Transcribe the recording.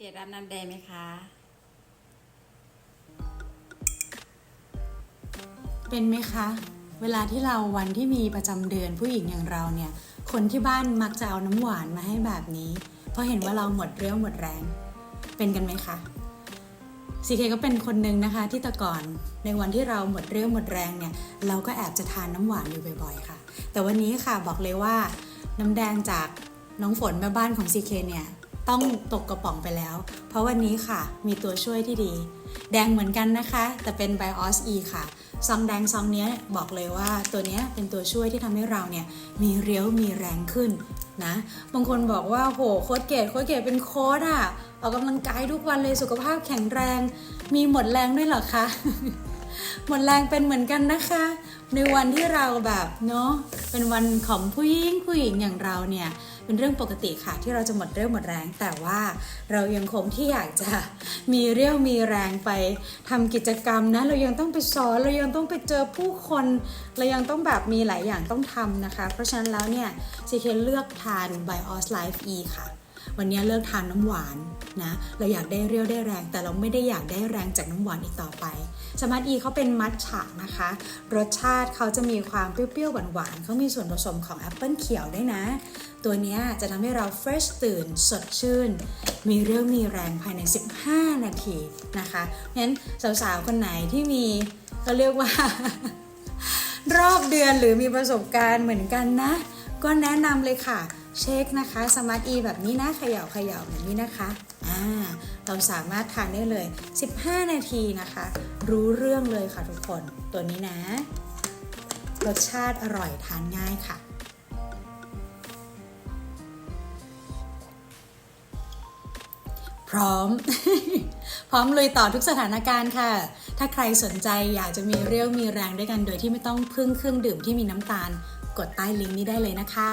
เกดรับน้ำแดงไหมคะ เป็นไหมคะ เวลาที่เราวันที่มีประจำเดือนผู้หญิงอย่างเราเนี่ย คนที่บ้านมักจะเอาน้ำหวานมาให้แบบนี้ เพราะเห็นว่าเราหมดเรี่ยวหมดแรง เป็นกันไหมคะซีเคก็เป็นคนหนึ่งนะคะที่แต่ก่อนในวันที่เราหมดเรี่ยวหมดแรงเนี่ย เราก็แอบจะทานน้ำหวานอยู่บ่อยๆ ค่ะ แต่วันนี้ค่ะบอกเลยว่าน้ำแดงจากน้องฝนแม่บ้านของซีเคเนี่ย ต้องตกกระป๋องไปแล้ว เพราะวันนี้ค่ะมีตัวช่วยที่ดี แดงเหมือนกันนะคะ แต่เป็น BIOS E ค่ะ ซองแดงซองเนี้บอกเลยว่าตัวเนี้ยเป็นตัวช่วยที่ทำให้เราเนี่ยมีเรียวมีแรงขึ้นนะ บางคนบอกว่าโหโค้ดเกตโค้ดเกตเป็นโค้ดอะออกกำลังกายทุกวันเลยสุขภาพแข็งแรง มีหมดแรงด้วยเหรอคะหมดแรงเป็นเหมือนกันนะคะ ในวันที่เราแบบเนาะเป็นวันของผู้หญิงผู้หญิงอย่างเราเนี่ย เป็นเรื่องปกติค่ะที่เราจะหมดเรี่ยวหมดแรง แต่ว่าเรายังคงที่อยากจะมีเรี่ยวมีแรงไปทำกิจกรรมนะเรายังต้องไปสอนเรายังต้องไปเจอผู้คน เรายังต้องแบบมีหลายอย่างต้องทำนะคะ เพราะฉะนั้นแล้วเนี่ยซีเคเลือกทาน BIOS Life E ค่ะ วันนี้เลิกทานน้ำหวานนะเราอยากได้เรี่ยวได้แรง แต่เราไม่ได้อยากได้แรงจากน้ำหวานอีกต่อไปสมาร์ทอีเขาเป็นมัทฉะนะคะ รสชาติเขาจะมีความเปรี้ยวๆหวานๆเขามีส่วนผสมของแอปเปิลเขียวด้วยนะ ตัวนี้จะทำให้เราเฟรชตื่น สดชื่น มีเรี่ยวมีแรงภายใน 15 นาทีนะคะงั้นสาวๆ คนไหนที่มีก็เรียกว่า รอบเดือนหรือมีประสบการณ์เหมือนกันนะ ก็แนะนำเลยค่ะ เช็คนะคะสมาร์ทอีแบบนี้นะเขย่าเขย่าแบบนี้นะคะอ่าเราสามารถทานได้เลย 15 นาทีนะคะ รู้เรื่องเลยค่ะทุกคนตัวนี้นะ รสชาติอร่อยทานง่ายค่ะพร้อม พร้อมลุยต่อทุกสถานการณ์ค่ะ ถ้าใครสนใจอยากจะมีเรี่ยวมีแรงด้วยกัน โดยที่ไม่ต้องพึ่งเครื่องดื่มที่มีน้ำตาล กดใต้ลิงก์นี้ได้เลยนะคะ